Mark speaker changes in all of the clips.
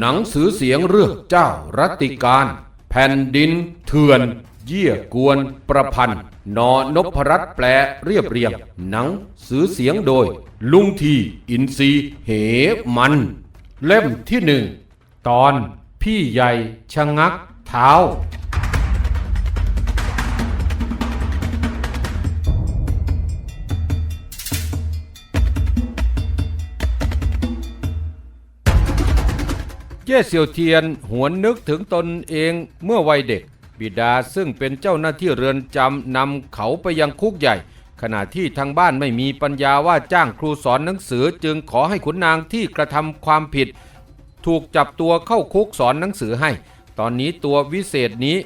Speaker 1: หนังสือเสียงเรื่องเจ้ารัติการ แผ่นดิน เถื่อน เยี่ยกวน ประพันธ์นอนพรัตแปลเรียบเรียง หนังสือเสียงโดย ลุงทีอินซีเหมัน เล่มที่หนึ่ง ตอนพี่ใหญ่ชะงักเท้า เย่เซียวเทียนหวนนึกถึงตนเองเมื่อวัยเด็ก บิดาซึ่งเป็นเจ้าหน้าที่เรือนจำนำเขาไปยังคุกใหญ่ ขณะที่ทางบ้านไม่มีปัญญาว่าจ้างครูสอนหนังสือจึงขอให้ขุนนางที่กระทำความผิด ถูกจับตัวเข้าคุกสอนหนังสือให้ ตอนนี้ตัววิเศษนี้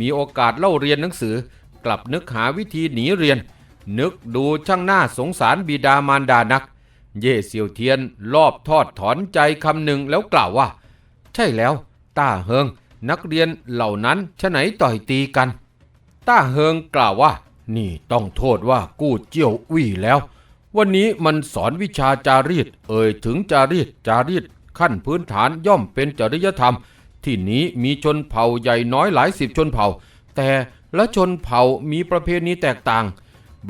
Speaker 1: มีโอกาสเล่าเรียนหนังสือ กลับนึกหาวิธีหนีเรียน นึกดูช่างหน้าสงสารบิดามารดานัก เย่เซียวเทียนรอบทอดถอนใจคำหนึ่งแล้วกล่าวว่า ใช่แล้ว ต้าเฮิง นักเรียนเหล่านั้นชะไหนต่อยตีกัน ต้าเฮิงกล่าวว่า นี่ต้องโทษว่ากู้เจียววี่แล้ว วันนี้มันสอนวิชาจารีต เอ่ยถึงจารีตจารีตขั้นพื้นฐานย่อมเป็นจริยธรรม ที่นี้มีชนเผ่าใหญ่น้อยหลายสิบชนเผ่า แต่ละชนเผ่ามีประเพณีแตกต่าง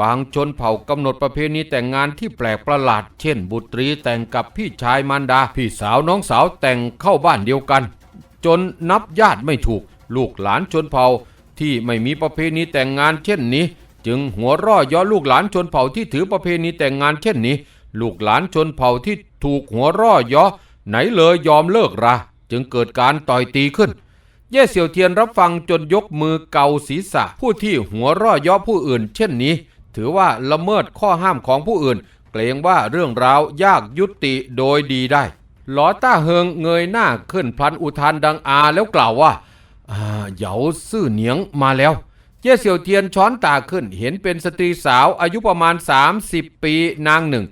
Speaker 1: บางชนเผ่ากำหนดประเพณีแต่งงานที่แปลกประหลาด เช่น บุตรีแต่งกับพี่ชายมารดา พี่สาวน้องสาวแต่งเข้าบ้านเดียวกัน จนนับญาติไม่ถูก ลูกหลานชนเผ่าที่ไม่มีประเพณีแต่งงานเช่นนี้ จึงหัวร่อย้อลูกหลานชนเผ่าที่ถือประเพณีแต่งงานเช่นนี้ ลูกหลานชนเผ่าที่ถูกหัวร่อย้อไหนเลยยอมเลิกราจึงเกิดการต่อยตีขึ้นเย่เสี่ยวเทียนรับฟังจนยกมือเกาศีรษะ ผู้ที่หัวร่อย้อผู้อื่น เช่นนี้ ถือว่าละเมิดข้อห้ามของผู้อื่น เกรงว่าเรื่องราวยากยุติโดยดีได้หลอต้าเฮิงเงยหน้าขึ้นพลันอุทานดังอาแล้วกล่าวว่าเหยาซื่อเหนียงมาแล้วเย่เสี่ยวเทียนช้อนตาขึ้น เห็นเป็นสตรีสาวอายุประมาณ 30 ปีนางหนึ่ง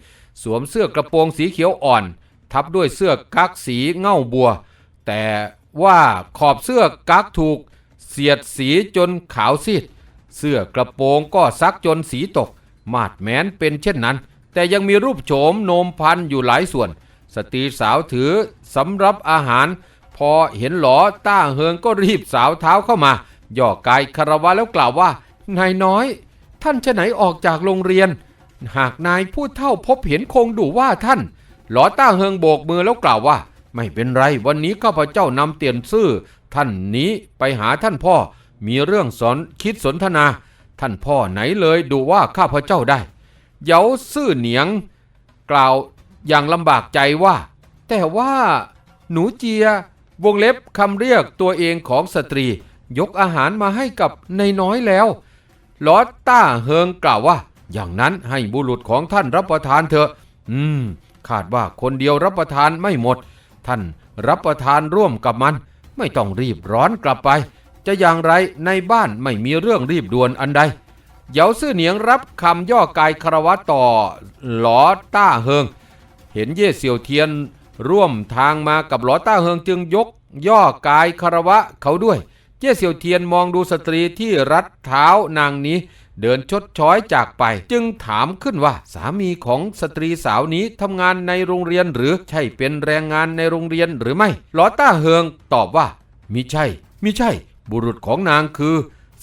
Speaker 1: สวมเสื้อกระโปรงสีเขียวอ่อน ทับด้วยเสื้อกั๊กสีเง่าบัว แต่ว่าขอบเสื้อกั๊กถูกเสียดสีจนขาวซีด เสื้อกระโปรงก็ซักจนสีตก มาดแม้นเป็นเช่นนั้น แต่ยังมีรูปโฉมโนมพันอยู่หลายส่วน สตรีสาวถือสำรับอาหาร พอเห็นหลอต้าเฮิงก็รีบสาวเท้าเข้ามาย่อกายคารวะแล้วกล่าวว่านายน้อย ท่านจะไหนออกจากโรงเรียน หากนายผู้เท่าพบเห็นคงดูว่าท่าน หลอต้าเฮิงโบกมือแล้วกล่าวว่า ไม่เป็นไรวันนี้ข้าพเจ้านำเตียนซื่อท่านนี้ไปหาท่านพ่อ มีเรื่องสอนคิดสนทนา ท่านพ่อไหนเลยดูว่าข้าพเจ้าได้ เยาซื่อเหนียง กล่าวอย่างลำบากใจว่า แต่ว่าหนูเจียวงเล็บคำเรียกตัวเองของสตรี ยกอาหารมาให้กับนายน้อยแล้วลอตต้าเฮิงกล่าวว่า อย่างนั้นให้บุรุษของท่านรับประทานเถอะ อืมคาดว่าคนเดียวรับประทานไม่หมด ท่านรับประทานร่วมกับมัน ไม่ต้องรีบร้อนกลับไป จะอย่างไรในบ้านไม่มีเรื่องรีบด่วนอันใดเหยาซื่อเหนียงรับคำย่อกายคารวะต่อหลอต้าเฮิง เห็นเย่เสี่ยวเทียนร่วมทางมากับหลอต้าเฮิงจึงยกย่อกายคารวะเขาด้วยเย่เสี่ยวเทียนมองดูสตรีที่รัดเท้านางนี้ เดินชดช้อยจากไป จึงถามขึ้นว่าสามีของสตรีสาวนี้ทำงานในโรงเรียนหรือใช่เป็นแรงงานในโรงเรียนหรือไม่ หลอต้าเฮิงตอบว่ามิใช่มิใช่ บุรุษของนางคือ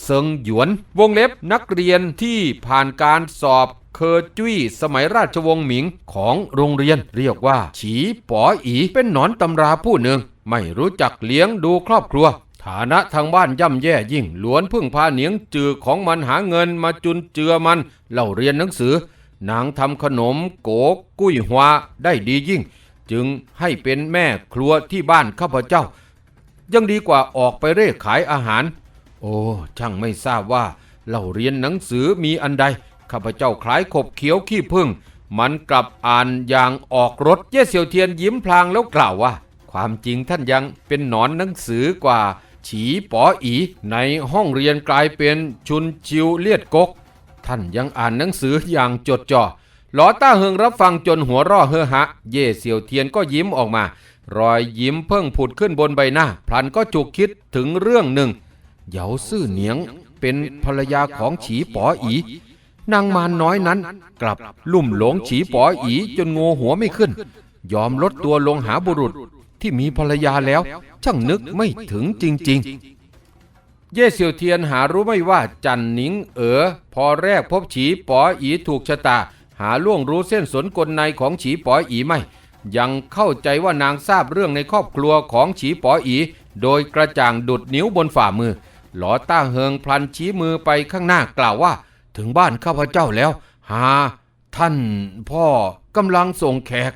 Speaker 1: เซิงหยวน วงเล็บนักเรียนที่ผ่านการสอบเคอร์จุ้ยสมัยราชวงศ์หมิงของโรงเรียนเรียกว่า ฉีป๋ออีเป็นหนอนตำราผู้หนึ่ง ไม่รู้จักเลี้ยงดูครอบครัว ฐานะทางบ้านย่ำแย่ยิ่งหลวนพึ่งพาเหนียงจือของมันหาเงินมาจุนเจือมันเล่าเรียนหนังสือนางทำขนมโกกุ้ยหวาได้ดียิ่ง จึงให้เป็นแม่ครัวที่บ้านข้าพเจ้า ยังดีกว่าออกไปเร่ขายอาหาร โอ้ช่างไม่ทราบว่าเราเรียนหนังสือมีอันใด ข้าพเจ้าคล้ายขบเขียวขี้พึ่ง มันกลับอ่านอย่างออกรถ เย่เสี่ยวเทียนยิ้มพลางแล้วกล่าวว่า ความจริงท่านยังเป็นหนอนหนังสือกว่า ฉีป๋ออีในห้องเรียนกลายเป็นชุนชิวเลียดกก ท่านยังอ่านหนังสืออย่างจดจ่อหลอต้าเฮิงรับฟังจนหัวร่อเฮอฮะ เย่เสี่ยวเทียนก็ยิ้มออกมา รอยยิ้มเพิ่งผุดขึ้นบนใบหน้า พลันก็จุกคิดถึงเรื่องหนึ่ง เหยาซื่อเหนียงเป็นภรรยาของฉีป๋ออีนางมารน้อยนั้น กลับลุ่มหลงฉีป๋ออีจนโงหัวไม่ขึ้น ยอมลดตัวลงหาบุรุษที่มีภรรยาแล้ว ช่างนึกไม่ถึงจริง ๆ เย่เซี่ยวเทียนหารู้ไม่ว่าจันหนิงเอ๋อพอแรกพบฉีป๋ออีถูกชะตา หาล่วงรู้เส้นสนกลในของฉีป๋ออีไม่ ยังเข้าใจว่านางทราบเรื่องในครอบครัวของฉีป๋ออี โดยกระจ่างดุดนิ้วบนฝ่ามือ หลอต้าเฮิงพลันชี้มือไปข้างหน้ากล่าวว่า ถึงบ้านข้าพเจ้าแล้วหาท่านพ่อกำลังส่งแขก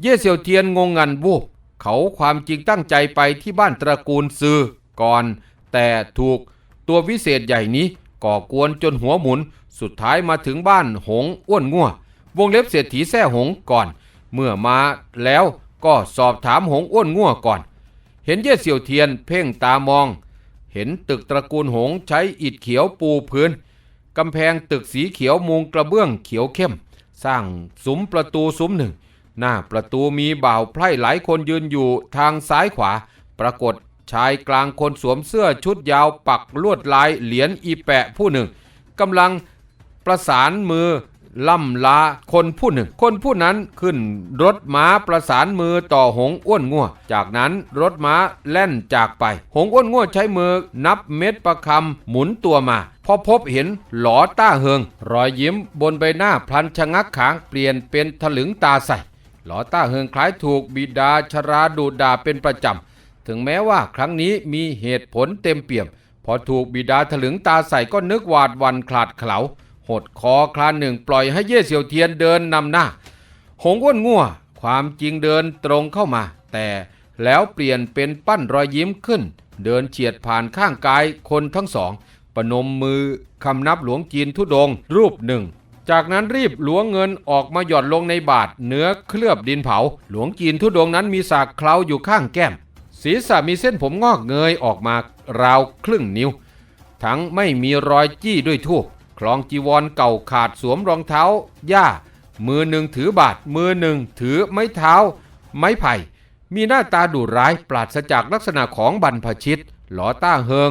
Speaker 1: เย่เซี่ยวเทียนงงงันวูบเขาความจริงตั้งใจไปที่บ้านตระกูลซือก่อน แต่ถูกตัววิเศษใหญ่นี้ก่อกวนจนหัวหมุน สุดท้ายมาถึงบ้านหงอ้วนงัววงเล็บเศรษฐีแท้หงก่อน เมื่อมาแล้วก็สอบถามหงอ้วนงัวก่อน เห็นเย่เซียวเทียนเพ่งตามอง เห็นตึกตระกูลหงใช้อิฐเขียวปูพื้นกำแพงตึกสีเขียวมุงกระเบื้องเขียวเข้ม สร้างซุ้มประตูซุ้มหนึ่ง หน้าประตูมีบ่าวไพร่หลายคนยืนอยู่ทางซ้ายขวา ปรากฏชายกลางคนสวมเสื้อชุดยาวปักลวดลายเหรียญอีแปะผู้หนึ่งกำลังประสานมือ ล่ำลาคนผู้หนึ่ง คนผู้นั้นขึ้นรถม้าประสานมือต่อหงอ้วนงัวจากนั้นรถม้าแล่นจากไป หงอ้วนงัวใช้มือนับเม็ดประคำหมุนตัวมาพอพบเห็นหลอต้าเฮิง รอยยิ้มบนใบหน้าพลันชะงักขางเปลี่ยนเป็นถลึงตาใสหลอต้าเฮิงคล้ายถูกบิดาชราดูด่าเป็นประจำถึงแม้ว่าครั้งนี้มีเหตุผลเต็มเปี่ยม พอถูกบิดาถลึงตาใส่ก็นึกหวาดวันคลาดเขลา หดคอคลานหนึ่งปล่อยให้เย่เซียวเทียนเดินนำหน้า หงอ้วนงัวความจริงเดินตรงเข้ามา แต่แล้วเปลี่ยนเป็นปั้นรอยยิ้มขึ้น เดินเฉียดผ่านข้างกายคนทั้งสองประนมมือคำนับหลวงจีนทุดง รูปหนึ่ง จากนั้นรีบหลวงเงินออกมาหย่อนลงในบาทเนื้อเคลือบดินเผา หลวงจีนทุดงนั้นมีสากเคล้าอยู่ข้างแก้ม ศีรษะมีเส้นผมงอกเงยออกมาราวครึ่งนิ้ว ทั้งไม่มีรอยจี้ด้วยทูบ คลองจีวรเก่าขาดสวมรองเท้าหญ้า มือหนึ่งถือบาทมือหนึ่งถือไม้เท้า ไม้ไผ่ มีหน้าตาดุร้ายปราศจากลักษณะของบรรพชิต หลอต้าเฮิง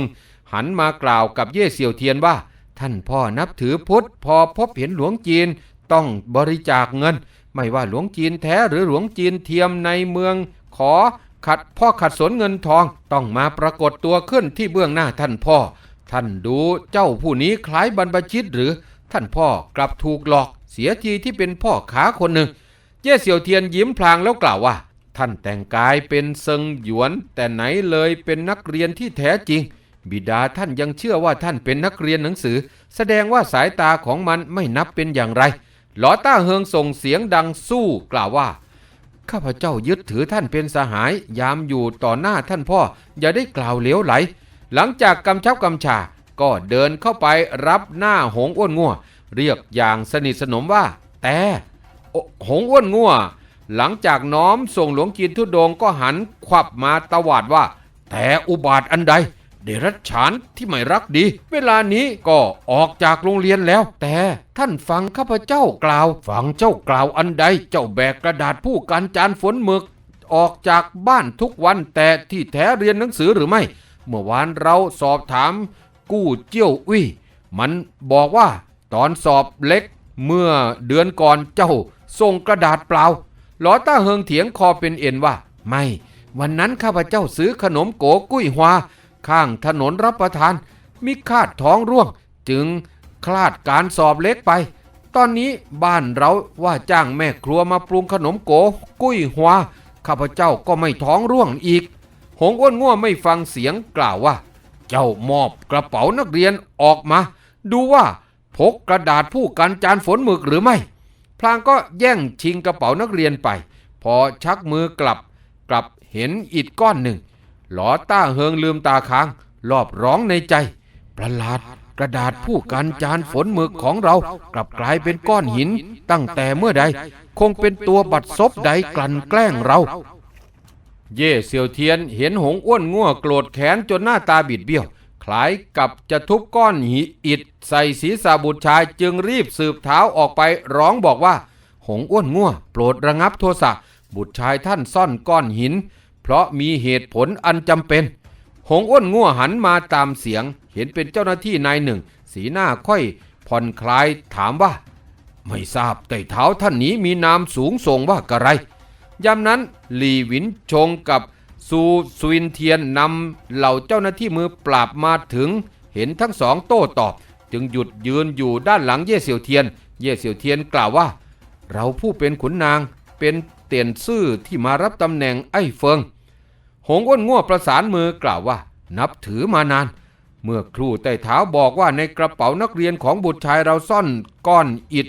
Speaker 1: หันมากล่าวกับเย่เซียวเทียนว่า ท่านพ่อนับถือพุทธ พอพบเห็นหลวงจีนต้องบริจาคเงิน ไม่ว่าหลวงจีนแท้หรือหลวงจีนเทียมในเมือง ขอขัดพ่อขัดสนเงินทองต้องมาปรากฏตัวขึ้นที่เบื้องหน้าท่านพ่อ ท่านดูเจ้าผู้นี้คล้ายบรรพชิตหรือ ท่านพ่อกลับถูกหลอก เสียทีที่เป็นพ่อขาคนหนึ่งเย่เสี่ยวเทียนยิ้มพลางแล้วกล่าวว่า ท่านแต่งกายเป็นเซิงหยวน แต่ไหนเลยเป็นนักเรียนที่แท้จริง บิดาท่านยังเชื่อว่าท่านเป็นนักเรียนหนังสือ แสดงว่าสายตาของมันไม่นับเป็นอย่างไรหลอต้าเฮิงส่งเสียงดังสู้กล่าวว่าข้าพเจ้ายึดถือท่านเป็นสหาย ยามอยู่ต่อหน้าท่านพ่อ อย่าได้กล่าวเลวไหล หลังจากกำชับกำชา ก็เดินเข้าไปรับหน้าหงอ้วนงัวเรียกอย่างสนิทสนมว่า แต่หงอ้วนงัวหลังจากน้อมส่งหลวงจีนทุดงค์ก็หันขวับมาตวาดว่า แต่อุบาทอันใด เดรัจฉานที่ไม่รักดี เวลานี้ก็ออกจากโรงเรียนแล้ว แต่ท่านฟังข้าพเจ้ากล่าว ฟังเจ้ากล่าวอันใด เจ้าแบกกระดาษผู้การจานฝนหมึก ออกจากบ้านทุกวันแต่ที่แท้เรียนหนังสือหรือไม่ เมื่อวานเราสอบถาม กู้เจี้ยวอุ้ยมันบอกว่าตอนสอบเล็กเมื่อเดือนก่อนเจ้าส่งกระดาษเปล่าหลอต้าเฮิงเถียงคอเป็นเอ็นว่า ไม่ วันนั้นข้าพเจ้าซื้อขนมโกกุ้ยฮวาข้างถนนรับประทานมีคาดท้องร่วง จึงคลาดการสอบเล็กไป ตอนนี้บ้านเราว่าจ้างแม่ครัวมาปรุงขนมโกกุ้ยฮวาข้าพเจ้าก็ไม่ท้องร่วงอีก หงอ้วนง่วไม่ฟังเสียงกล่าวว่า เจ้ามอบกระเป๋านักเรียนออกมา ดูว่าพกกระดาษผู้กันจานฝนหมึกหรือไม่ พลางก็แย่งชิงกระเป๋านักเรียนไป พอชักมือกลับกลับเห็นอิฐก้อนหนึ่ง หลอต้าเฮิงลืมตาค้าง รอบร้องในใจ ประหลาดกระดาษผู้กันจานฝนหมึกของเรา กลับกลายเป็นก้อนหิน ตั้งแต่เมื่อใด คงเป็นตัวบัดซบใดกลั่นแกล้งเรา เย่เซียวเทียนเห็นหงอ้วนง่วโกรธแค้นจนหน้าตาบิดเบี้ยว คล้ายกับจะทุบก้อนหิอิฐใส่ศีรษะบุตรชายจึงรีบสืบเท้าออกไปร้องบอกว่า หงอ้วนง่วโปรดระงับโทสะบุตรชายท่านซ่อนก้อนหิน เพราะมีเหตุผลอันจำเป็น หงอ้วนง่วหันมาตามเสียง เห็นเป็นเจ้าหน้าที่นายหนึ่ง สีหน้าค่อยผ่อนคลายถามว่า ไม่ทราบแต่เท้าท่านนี้มีนามสูงส่งว่ากระไร ยามนั้นหลีหวินชงกับซูซวินเทียนนำเหล่าเจ้าหน้าที่มือปราบมาถึง เห็นทั้งสองโต้ตอบ จึงหยุดยืนอยู่ด้านหลังเย่เสี่ยวเทียน เย่เสี่ยวเทียนกล่าวว่า เราผู้เป็นขุนนางเป็นเตียนซื่อที่มารับตำแหน่งไอ้เฟิง หงอ้วนง่วประสานมือกล่าวว่า นับถือมานาน เมื่อครูใต้เท้าบอกว่าในกระเป๋านักเรียนของบุตรชายเราซ่อนก้อนอิฐ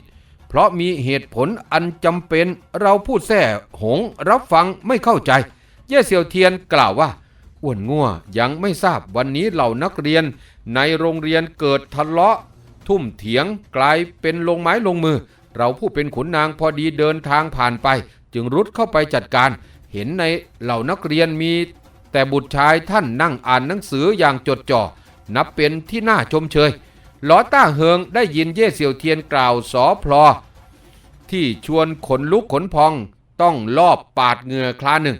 Speaker 1: เพราะมีเหตุผลอันจำเป็นเราพูดแท้หงรับฟังไม่เข้าใจ เย่เสี่ยวเทียนกล่าวว่าอ้วนง่วยังไม่ทราบวันนี้เหล่านักเรียน ในโรงเรียนเกิดทะเลาะ ทุ่มเถียงกลายเป็นลงไม้ลงมือ เราผู้เป็นขุนนางพอดีเดินทางผ่านไป จึงรุดเข้าไปจัดการ เห็นในเหล่านักเรียนมี แต่บุตรชายท่านนั่งอ่านหนังสืออย่างจดจ่อนับเป็นที่น่าชมเชย หลอต้าเฮิงได้ยินเย่เสี่ยวเทียนกล่าวสอพลอ ที่ชวนขนลุกขนพองต้องลอบปาดเหงื่อคลาหนึ่ง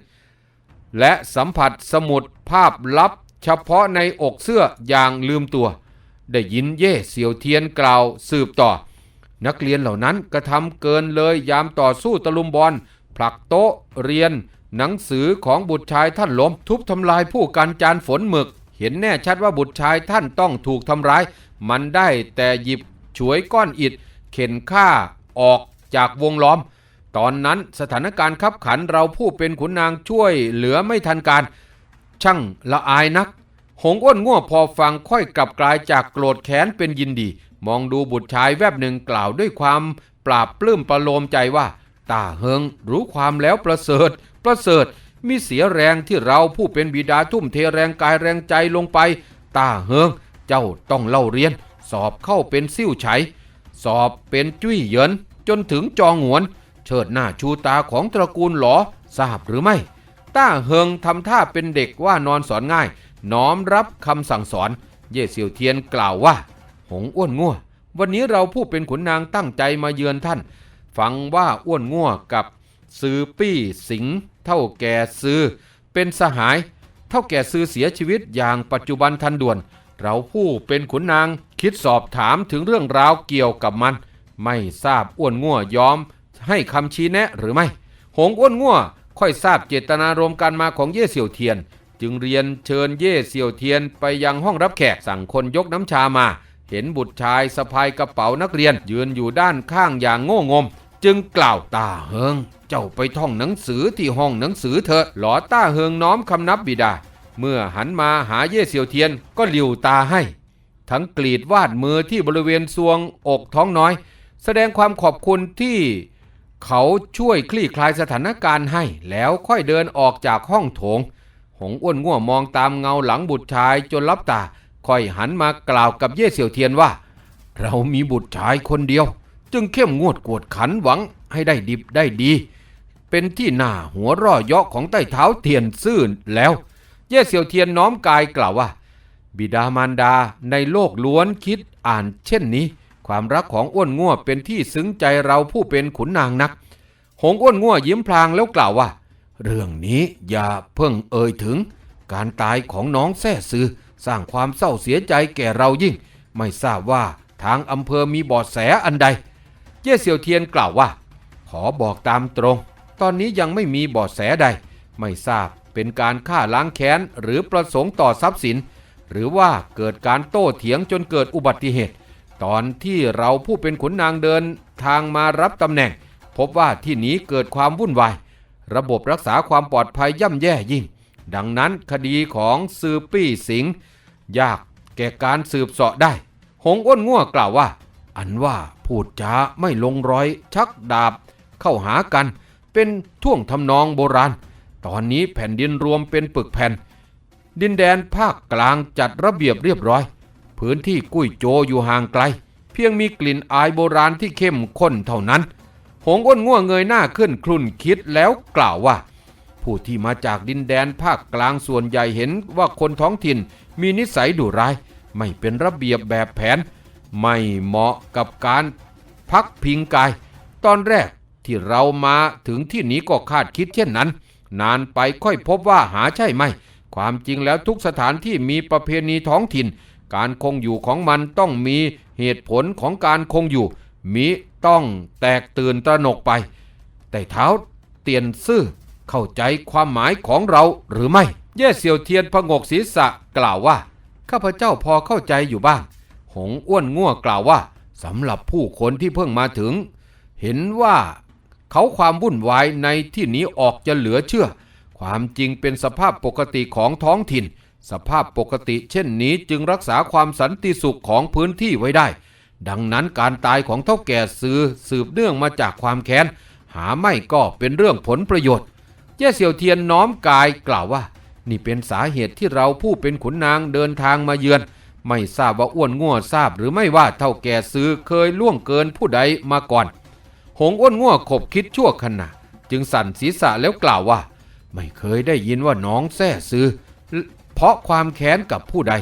Speaker 1: และสัมผัสสมุดภาพลับเฉพาะในอกเสื้ออย่างลืมตัว ได้ยินเย่เสี่ยวเทียนกล่าวสืบต่อ นักเรียนเหล่านั้นกระทำเกินเลยยามต่อสู้ตะลุมบอลผลักโต๊ะเรียน หนังสือของบุตรชายท่านล้มทุบทำลายผู้การจานฝนหมึก เห็นแน่ชัดว่าบุตรชายท่านต้องถูกทำร้าย มันได้แต่หยิบฉวยก้อนอิฐเข็นฆ่าออกจากวงล้อม ตอนนั้นสถานการณ์ขับขันเราผู้เป็นขุนนางช่วยเหลือไม่ทันการ ช่างละอายนัก หงอ้วนง่วพอฟังค่อยกลับกลายจากโกรธแค้นเป็นยินดี มองดูบุตรชายแวบหนึ่งกล่าวด้วยความปราบปลื้มประโลมใจว่าตาเฮิงรู้ความแล้วประเสริฐ ประเสริฐมีเสียแรงที่เราผู้เป็นบิดาทุ่มเทแรงกายแรงใจลงไปตาเฮิง เจ้าต้องเล่าเรียน สอบเข้าเป็นซิ่วไฉสอบเป็นจุ้ยเหยิน จนถึงจองหวน เชิดหน้าชูตาของตระกูลหลอทราบหรือไม่ ต้าเฮิงทำท่าเป็นเด็กว่านอนสอนง่าย น้อมรับคำสั่งสอน เย่เสี่ยวเทียนกล่าวว่า หงอ้วนง่ววันนี้เราผู้เป็นขุนนางตั้งใจมาเยือนท่าน ฟังว่าอ้วนง่วกับซือปี้สิงเท่าแก่ซือเป็นสหาย เท่าแก่ซือเสียชีวิตอย่างปัจจุบันทันด่วน เราผู้เป็นขุนนางคิดสอบถามถึงเรื่องราวเกี่ยวกับมัน ไม่ทราบอ้วนง่วยอม ให้คำชี้แนะหรือไม่ หงอ้วนง่วค่อยทราบเจตนารมการมาของเย่เสี่ยวเทียน จึงเรียนเชิญเย่เสี่ยวเทียนไปยังห้องรับแขกสั่งคนยกน้ำชามา เห็นบุตรชายสะพายกระเป๋านักเรียน ยืนอยู่ด้านข้างอย่างโง่งม จึงกล่าวตาเฮิง เจ้าไปท่องหนังสือที่ห้องหนังสือเถอะหลอต้าเฮิงน้อมคำนับบิดา เมื่อหันมาหาเย่เสี่ยวเทียนก็หลิวตาให้ ทั้งกรีดวาดมือที่บริเวณซวงอกท้องน้อย แสดงความขอบคุณที่เขาช่วยคลี่คลายสถานการณ์ให้ แล้วค่อยเดินออกจากห้องโถง หงอ้วนง่วมองตามเงาหลังบุตรชายจนลับตา ค่อยหันมากล่าวกับเย่เสี่ยวเทียนว่า เรามีบุตรชายคนเดียว จึงเข้มงวดกวดขันหวังให้ได้ดิบได้ดี เป็นที่หน้าหัวร่อเยาะของใต้เท้าเทียนซื่นแล้ว เย่เสี่ยวเทียนน้อมกายกล่าวว่า บิดามารดาในโลกล้วนคิดอ่านเช่นนี้ ความรักของอ้วนง่วเป็นที่ซึ้งใจเราผู้เป็นขุนนางนัก หงอ้วนง่วยิ้มพลางแล้วกล่าวว่า เรื่องนี้อย่าเพิ่งเอ่ยถึง การตายของน้องแซ่ซือสร้างความเศร้าเสียใจแก่เรายิ่ง ไม่ทราบว่าทางอำเภอมีเบอดแสอันใด เย่เสี่ยวเทียนกล่าวว่า ขอบอกตามตรง ตอนนี้ยังไม่มีเบอดแสใด ไม่ทราบ เป็นการฆ่าล้างแค้นหรือประสงค์ต่อทรัพย์สิน หรือว่าเกิดการโต้เถียงจนเกิดอุบัติเหตุ ตอนที่เราผู้เป็นขุนนางเดินทางมารับตำแหน่ง พบว่าที่นี้เกิดความวุ่นวาย ระบบรักษาความปลอดภัยย่ำแย่ยิ่ง ดังนั้นคดีของซือปี้สิงยากแก่การสืบเสาะได้ หงอ้นง่วกล่าวว่า อันว่าพูดจาไม่ลงรอย ชักดาบ เข้าหากัน เป็นท่วงทำนองโบราณ ตอนนี้แผ่นดินรวมเป็นปึกแผ่น ดินแดนภาคกลางจัดระเบียบเรียบร้อย พื้นที่กุ้ยโจอยู่ห่างไกล เพียงมีกลิ่นอายโบราณที่เข้มข้นเท่านั้น หงอ้นง่วงเงยหน้าขึ้นคลุ่นคิดแล้วกล่าวว่า ผู้ที่มาจากดินแดนภาคกลางส่วนใหญ่เห็นว่าคนท้องถิ่นมีนิสัยดุร้าย ไม่เป็นระเบียบแบบแผน ไม่เหมาะกับการพักพิงกาย ตอนแรกที่เรามาถึงที่นี้ก็คาดคิดเช่นนั้น นานไปค่อยพบว่าหาใช่ไหม ความจริงแล้วทุกสถานที่มีประเพณีท้องถิ่น การคงอยู่ของมันต้องมีเหตุผลของการคงอยู่ มิต้องแตกตื่นตระหนกไป แต่เท้าเตียนซื่อเข้าใจความหมายของเราหรือไม่ เย่เซียวเทียนพงกศีรษะกล่าวว่า ข้าพเจ้าพอเข้าใจอยู่บ้าง หงอ้วนง่วกล่าวว่าสำหรับผู้คนที่เพิ่งมาถึง เห็นว่า เขาความวุ่นวายในที่นี้ออกจะเหลือเชื่อ ความจริงเป็นสภาพปกติของท้องถิ่น สภาพปกติเช่นนี้จึงรักษาความสันติสุขของพื้นที่ไว้ได้ ดังนั้นการตายของเท่าแก่ซือสืบเนื่องมาจากความแค้น หาไม่ก็เป็นเรื่องผลประโยชน์เย่เสี่ยวเทียนน้อมกายกล่าวว่า นี่เป็นสาเหตุที่เราผู้เป็นขุนนางเดินทางมาเยือนไม่ทราบว่าอ้วนง่วทราบหรือไม่ว่าเท่าแก่ซื้อเคยล่วงเกินผู้ใดมาก่อน หงอ้วนง่วขบคิดชั่วขณะ จึงสั่นศีรษะแล้วกล่าวว่า ไม่เคยได้ยินว่าน้องแท้ซื้อ เพราะความแค้นกับผู้ใด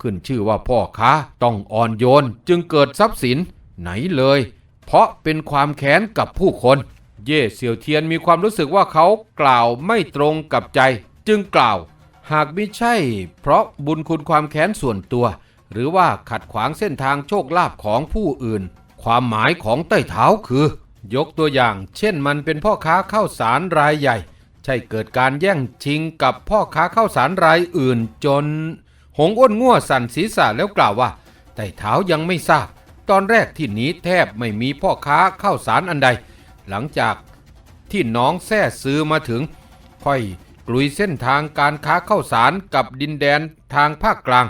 Speaker 1: ขึ้นชื่อว่าพ่อค้าต้องอ่อนโยนจึงเกิดทรัพย์สิน ไหนเลย เพราะเป็นความแค้นกับผู้คน เย่เสี่ยวเทียนมีความรู้สึกว่าเขากล่าวไม่ตรงกับใจ จึงกล่าว หากไม่ใช่ เพราะบุญคุณความแค้นส่วนตัว หรือว่าขัดขวางเส้นทางโชคลาภของผู้อื่น ความหมายของใต้เท้าคือ ยกตัวอย่าง เช่นมันเป็นพ่อค้าข้าวสารรายใหญ่ ใช่เกิดการแย่งชิงกับพ่อค้าข้าวสารรายอื่นจน หงอ้วนง่วสั่นศีรษะแล้วกล่าวว่าไต่เท้ายังไม่ทราบ ตอนแรกที่หนี้แทบไม่มีพ่อค้าข้าวสารอันใด หลังจากที่น้องแท้ซื้อมาถึง ค่อยกลุยเส้นทางการค้าข้าวสารกับดินแดนทางภาคกลาง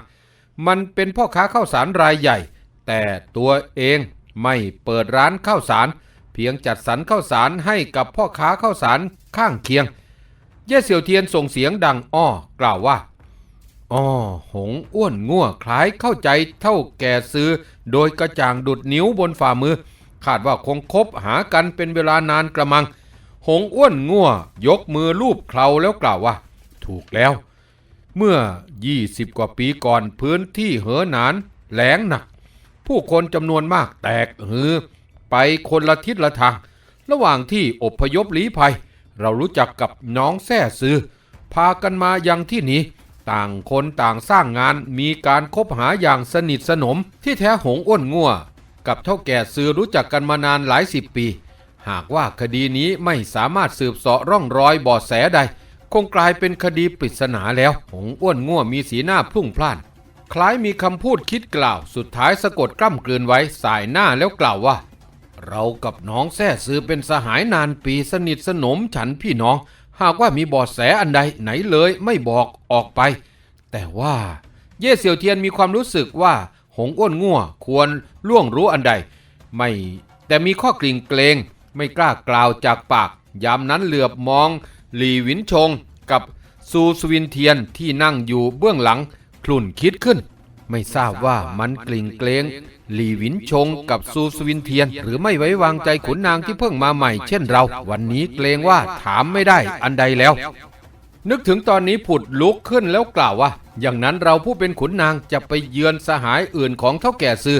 Speaker 1: มันเป็นพ่อค้าข้าวสารรายใหญ่ แต่ตัวเองไม่เปิดร้านข้าวสาร เพียงจัดสรรข้าวสารให้กับพ่อค้าข้าวสารข้างเคียง เย่เสี่ยวเทียนส่งเสียงดังอ้อกล่าวว่าอ้อหงอ้วนง่วคล้ายเข้าใจเท่าแก่ซื้อ โดยกระจ่างดุดนิ้วบนฝ่ามือ คาดว่าคงคบหากันเป็นเวลานานกระมัง หงอ้วนง่วยกมือลูบเคลาแล้วกล่าวว่า ถูกแล้ว เมื่อ 20 กว่าปีก่อนพื้นที่เหอหนานแหลงหนัก ผู้คนจำนวนมากแตกฮือ ไปคนละทิศละทาง ระหว่างที่อพยพลี้ภัย เรารู้จักกับน้องแท่ซื้อ พากันมายังที่นี้ ต่างคนต่างสร้างงานมีการคบหาอย่างสนิทสนม ที่แท้หงอ้วนงัวกับเท่าแก่ซื้อรู้จักกันมานานหลายสิบปี หากว่าคดีนี้ไม่สามารถสืบเสาะร่องรอยเบาะแสใด คงกลายเป็นคดีปริศนาแล้ว หงอ้วนง่วมีสีหน้าพุ่งพล่านคล้ายมีคำพูดคิดกล่าว สุดท้ายสะกดกล้ำกลืนไว้สายหน้าแล้วกล่าวว่า เรากับน้องแท้ซื้อเป็นสหายนานปีสนิทสนมฉันพี่น้อง หากว่ามีบาะแสอันใดไหนเลยไม่บอกออกไป แต่ว่า เย่เสี่ยวเทียนมีความรู้สึกว่า หงอ้วนง่วควรล่วงรู้อันใด ไม่แต่มีข้อกลิ่งเกรงไม่กล้ากล่าวจากปาก ยามนั้นเหลือบมอง หลีหวินชงกับซูสวินเทียนที่นั่งอยู่เบื้องหลังคลุ่นคิดขึ้น ไม่ทราบว่ามันกลิ่งเกรงหลีหวินชงกับซูสวินเทียน หรือไม่ไว้วางใจขุนนางที่เพิ่งมาใหม่เช่นเรา วันนี้เกรงว่าถามไม่ได้อันใดแล้ว นึกถึงตอนนี้ผุดลุกขึ้นแล้วกล่าวว่า อย่างนั้นเราผู้เป็นขุนนางจะไปเยือนสหายอื่นของเท่าแก่ซือ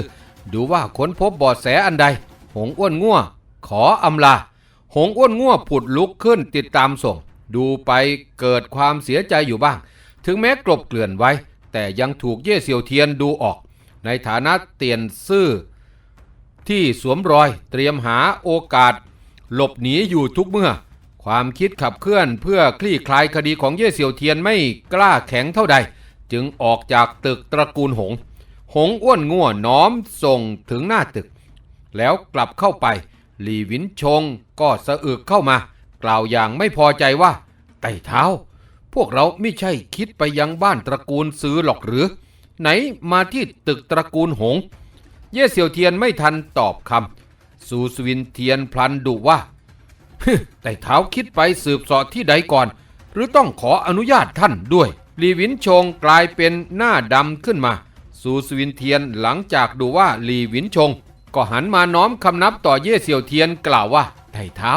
Speaker 1: ดูว่าค้นพบเบาะแสอันใด หงอ้วนง่วขออำลา หงอ้วนง่วผุดลุกขึ้นติดตามส่ง ดูไปเกิดความเสียใจอยู่บ้าง ถึงแม้กลบเกลื่อนไว้ แต่ยังถูกเย่เซียวเทียนดูออก ในฐานะเตียนซื่อ ที่สวมรอยเตรียมหาโอกาส หลบหนีอยู่ทุกเมื่อ ความคิดขับเคลื่อนเพื่อคลี่คลายคดีของเย่เซียวเทียนไม่กล้าแข็งเท่าใด จึงออกจากตึกตระกูลหง หงอ้วนง่วน้อมส่งถึงหน้าตึก แล้วกลับเข้าไปหลีวินชงก็สะอึกเข้ามากล่าวอย่างไม่พอใจว่าไต่เท้า พวกเราไม่ใช่คิดไปยังบ้านตระกูลซื้อหรอกหรือ ไหนมาที่ตึกตระกูลหง เย่เสี่ยวเทียนไม่ทันตอบคำซูสวินเทียนพลันดุว่าแต่เท้าคิดไปสืบสอบที่ใดก่อน หรือต้องขออนุญาตท่านด้วย ลีวินชงกลายเป็นหน้าดำขึ้นมาซูสวินเทียนหลังจากดูว่าลีวินชง ก็หันมาน้อมคำนับต่อเย่เสี่ยวเทียนกล่าวว่าไต่เท้า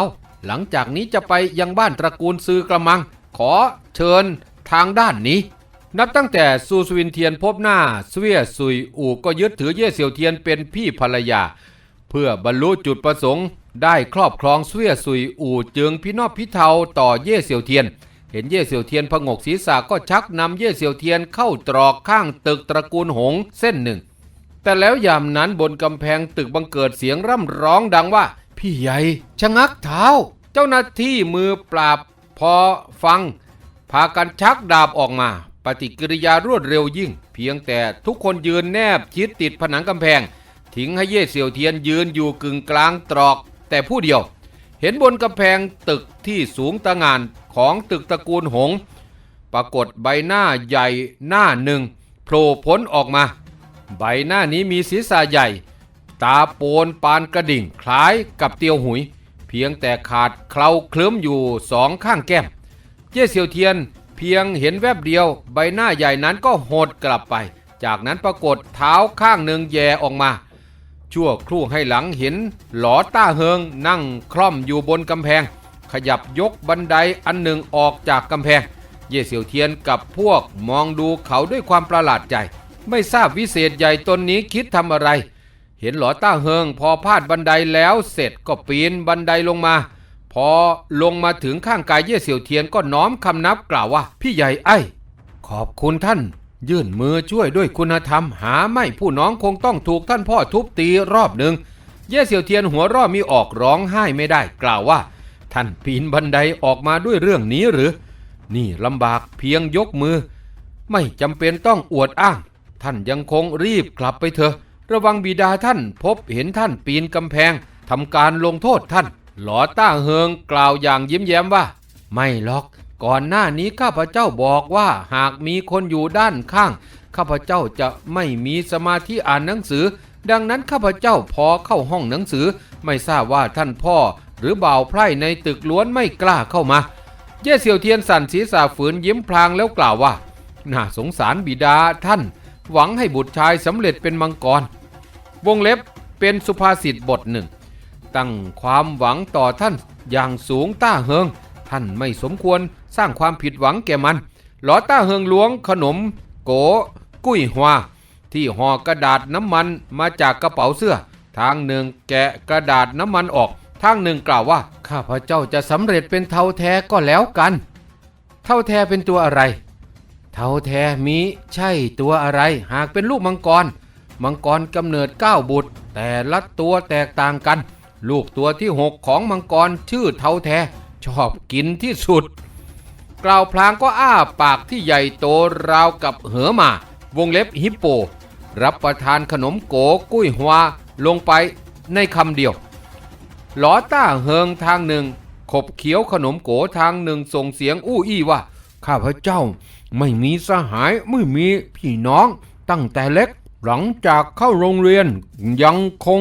Speaker 1: หลังจากนี้จะไปยังบ้านตระกูลซือกระมัง ขอเชิญทางด้านนี้ นับตั้งแต่ซูสวินเทียนพบหน้าเสวียซุยอูก็ยึดถือเย่เสี่ยวเทียนเป็นพี่ภรรยา เพื่อบรรลุจุดประสงค์ ได้ครอบครองเสวียซุยอูจึงพินอบพิเทาต่อเย่เสี่ยวเทียน เห็นเย่เสี่ยวเทียนผงกศีรษะก็ชักนำเย่เสี่ยวเทียนเข้าตรอกข้างตึกตระกูลหงเส้นหนึ่ง แต่แล้วยามนั้นบนกำแพงตึกบังเกิดเสียงร่ำร้องดังว่า พี่ใหญ่ชะงักเท้า เจ้าหน้าที่มือปราบ พอฟังพากันชักดาบออกมา ปฏิกิริยารวดเร็วยิ่ง เพียงแต่ทุกคนยืนแนบชิดติดผนังกำแพงทิ้งให้เย่เสี่ยวเทียนยืนอยู่กึ่งกลางตรอก แต่ผู้เดียว เห็นบนกำแพงตึกที่สูงตะงานของตึกตระกูลหง ปรากฏใบหน้าใหญ่หน้าหนึ่งโผล่พ้นออกมา ใบหน้านี้มีศีรษะใหญ่ ตาโปนปานกระดิ่งคล้ายกับเตียวหุย พียงแต่ขาดเคราเคลิ้มอยู่สองข้างแก้มเย่เซียวเทียนเพียงเห็นแวบเดียวใบหน้าใหญ่นั้นก็หดกลับไป จากนั้นปรากฏเท้าข้างหนึ่งแย่ออกมา ชั่วครู่ให้หลังเห็นหลอต้าเฮิงนั่งคล่อมอยู่บนกำแพง ขยับยกบันไดอันหนึ่งออกจากกำแพง เย่เสี่ยวเทียนกับพวกมองดูเขาด้วยความประหลาดใจ ไม่ทราบวิเศษใหญ่ตนนี้คิดทำอะไร เห็นหลอต้าเฮิงพอพาดบันไดแล้วเสร็จก็ปีนบันไดลงมา พอลงมาถึงข้างกายเย่เสี่ยวเทียนก็น้อมคำนับกล่าวว่า พี่ใหญ่ไอ้ขอบคุณท่าน ยื่นมือช่วยด้วยคุณธรรม หาไม่ผู้น้องคงต้องถูกท่านพ่อทุบตีรอบหนึ่งเย่เสี่ยวเทียนหัวร่อมีออกร้องไห้ไม่ได้กล่าวว่า ท่านปีนบันไดออกมาด้วยเรื่องนี้หรือ นี่ลำบากเพียงยกมือ ไม่จำเป็นต้องอวดอ้าง ท่านยังคงรีบกลับไปเถอะ ระวังบิดาท่านพบเห็นท่านปีนกำแพงทำการลงโทษท่าน หลอต้าเฮิงกล่าวอย่างยิ้มแย้มว่า ไม่หรอก ก่อนหน้านี้ข้าพเจ้าบอกว่าหากมีคนอยู่ด้านข้าง ข้าพเจ้าจะไม่มีสมาธิอ่านหนังสือ ดังนั้นข้าพเจ้าพอเข้าห้องหนังสือ ไม่ทราบว่าท่านพ่อ หรือบ่าวไพร่ในตึกล้วนไม่กล้าเข้ามา เย่เสี่ยวเทียนสั่นศีรษะฝืนยิ้มพลางแล้วกล่าวว่า น่าสงสารบิดาท่าน หวังให้บุตรชายสำเร็จเป็นมังกร วงเล็บเป็นสุภาษิตบทหนึ่ง ตั้งความหวังต่อท่านอย่างสูงต้าเฮิง ท่านไม่สมควรสร้างความผิดหวังแก่มัน หลอต้าเฮิงล้วงขนม โก กุ้ยฮวาที่ห่อกระดาษน้ำมันมาจากกระเป๋าเสื้อ ทางหนึ่งแกะกระดาษน้ำมันออก ทางหนึ่งกล่าวว่า ข้าพเจ้าจะสำเร็จเป็นเทาแท้ก็แล้วกัน เท่าแท้เป็นตัวอะไร เท่าแท้มีใช่ตัวอะไร หากเป็นลูกมังกร มังกรกำเนิดเก้าบุตร แต่ละตัวแตกต่างกัน ลูกตัวที่หกของมังกรชื่อเท่าแท้ ชอบกินที่สุด กล่าวพลางก็อ้าปากที่ใหญ่โตราวกับเหอหมาวงเล็บฮิปโป รับประทานขนมโกกุ้ยฮวลงไปในคำเดียวหลอต้าเฮิงทางหนึ่งขบเขี้ยวขนมโกทางหนึ่งส่งเสียงอู้อี้ว่า ข้าพระเจ้า ไม่มีสหายไม่มีพี่น้องตั้งแต่เล็ก หลังจากเข้าโรงเรียนยังคง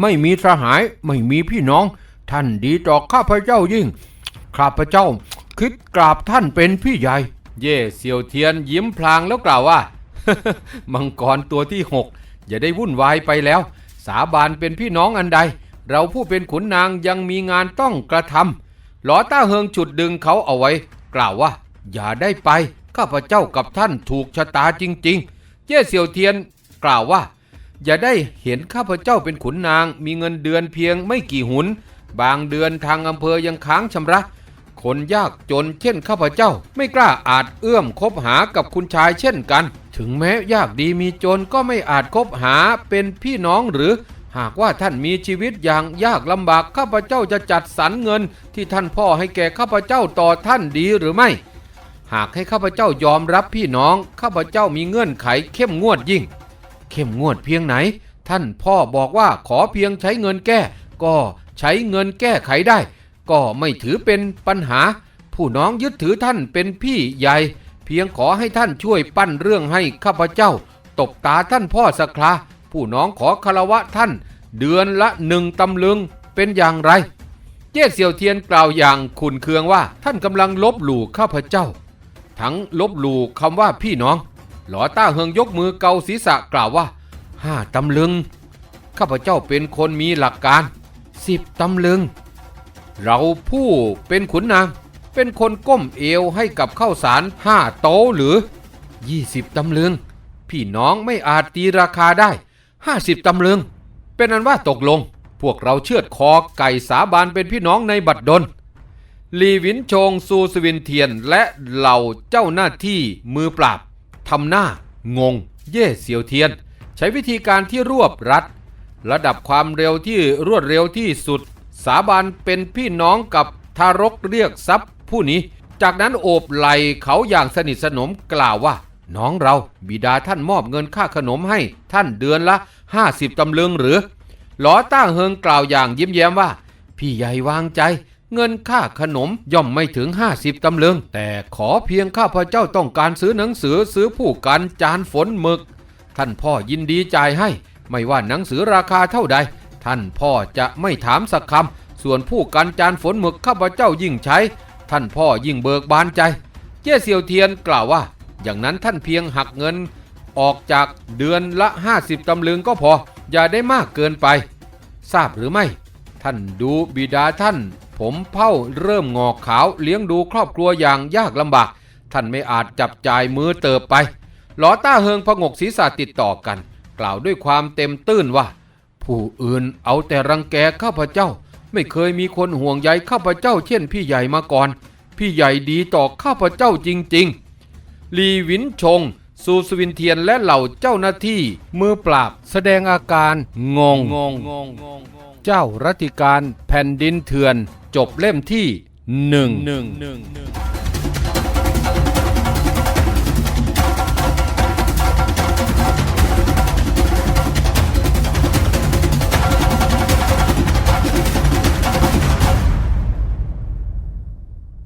Speaker 1: ไม่มีสหายไม่มีพี่น้อง ท่านดีต่อข้าพเจ้ายิ่ง ข้าพเจ้าคิดกราบท่านเป็นพี่ใหญ่ เย่เซียวเทียนยิ้มพลางแล้วกล่าวว่า มังกรตัวที่หกอย่าได้วุ่นวายไปแล้ว สาบานเป็นพี่น้องอันใด เราผู้เป็นขุนนางยังมีงานต้องกระทำหลอต้าเฮิงฉุดดึงเขาเอาไว้ กล่าวว่า อย่าได้ไป ข้าพเจ้ากับท่านถูกชะตาจริง ๆเย่เซียวเทียนกล่าวว่า อย่าได้เห็นข้าพเจ้าเป็นขุนนาง มีเงินเดือนเพียงไม่กี่หุน บางเดือนทางอำเภอยังค้างชำระ คนยากจนเช่นข้าพเจ้า ไม่กล้าอาจเอื้อมคบหากับคุณชายเช่นกัน ถึงแม้ยากดีมีจนก็ไม่อาจคบหาเป็นพี่น้องหรือหากว่าท่านมีชีวิตอย่างยากลำบากข้าพเจ้าจะจัดสรรเงินที่ท่านพ่อให้แก่ข้าพเจ้าต่อท่านดีหรือไม่ หากให้ข้าพเจ้ายอมรับพี่น้อง ข้าพเจ้ามีเงื่อนไขเข้มงวดยิ่ง เข้มงวดเพียงไหน ท่านพ่อบอกว่าขอเพียงใช้เงินแก้ ก็ใช้เงินแก้ไขได้ ก็ไม่ถือเป็นปัญหา ผู้น้องยึดถือท่านเป็นพี่ใหญ่ เพียงขอให้ท่านช่วยปั้นเรื่องให้ข้าพเจ้า ตบตาท่านพ่อสักคราผู้น้องขอคารวะท่าน เดือนละหนึ่งตำลึงเป็นอย่างไร เจ้เสี่ยวเทียนกล่าวอย่างขุนเคืองว่าท่านกำลังลบหลู่ข้าพเจ้า ทั้งลบหลู่คำว่าพี่น้อง หลอต้าเฮิงยกมือเกาศีรษะกล่าวว่าห้าตำลึง ข้าพเจ้าเป็นคนมีหลักการสิบตำลึง เราผู้เป็นขุนนาง เป็นคนก้มเอวให้กับข้าวสารห้าโต๊ะหรือ20ตำลึง พี่น้องไม่อาจตีราคาได้50ตำลึง เป็นอันว่าตกลง พวกเราเชือดคอไก่สาบานเป็นพี่น้องในบัดดล ลีวินชงซูสวินเทียนและเหล่าเจ้าหน้าที่มือปราบทำหน้างง เย่เสียวเทียน ใช้วิธีการที่รวบรัด ระดับความเร็วที่รวดเร็วที่สุด สาบานเป็นพี่น้องกับทารกเรียกทรัพย์ผู้นี้ จากนั้นโอบไหลเขาอย่างสนิทสนมกล่าวว่า น้องเราบิดาท่านมอบเงินค่าขนมให้ท่านเดือนละ 50ตำลึงหรือหลอต้าเฮิงกล่าวอย่างยิ้มแย้มว่า พี่ใหญ่วางใจ เงินค่าขนมย่อมไม่ถึง 50ตำลึง แต่ขอเพียงข้าพเจ้าต้องการซื้อหนังสือซื้อผู้กันจานฝนหมึก ท่านพ่อยินดีจ่ายให้ ไม่ว่าหนังสือราคาเท่าใด ท่านพ่อจะไม่ถามสักคำส่วนผู้กันจานฝนหมึกข้าพเจ้ายิ่งใช้ ท่านพ่อยิ่งเบิกบานใจ เจ้เซียวเทียนกล่าวว่า อย่างนั้นท่านเพียงหักเงิน ออกจากเดือนละ 50ตำลึงก็พออย่าได้มากเกินไป ทราบหรือไม่ ท่านดูบิดาท่าน ผมเผ่าเริ่มงอกขาวเลี้ยงดูครอบครัวอย่างยากลำบาก ท่านไม่อาจจับจ่ายมือเติบไป หลอต้าเฮิงพงกศีรษะติดต่อกัน กล่าวด้วยความเต็มตื้นว่า ผู้อื่นเอาแต่รังแกข้าพเจ้า ไม่เคยมีคนห่วงใยข้าพเจ้าเช่นพี่ใหญ่มาก่อน พี่ใหญ่ดีต่อข้าพเจ้าจริง ๆ ลีวินชงซูสวินเทียนและเหล่าเจ้าหน้าที่มือปราบแสดงอาการงงงงเจ้ารัติการแผ่นดินเถื่อน จบเล่มที่หนึ่ง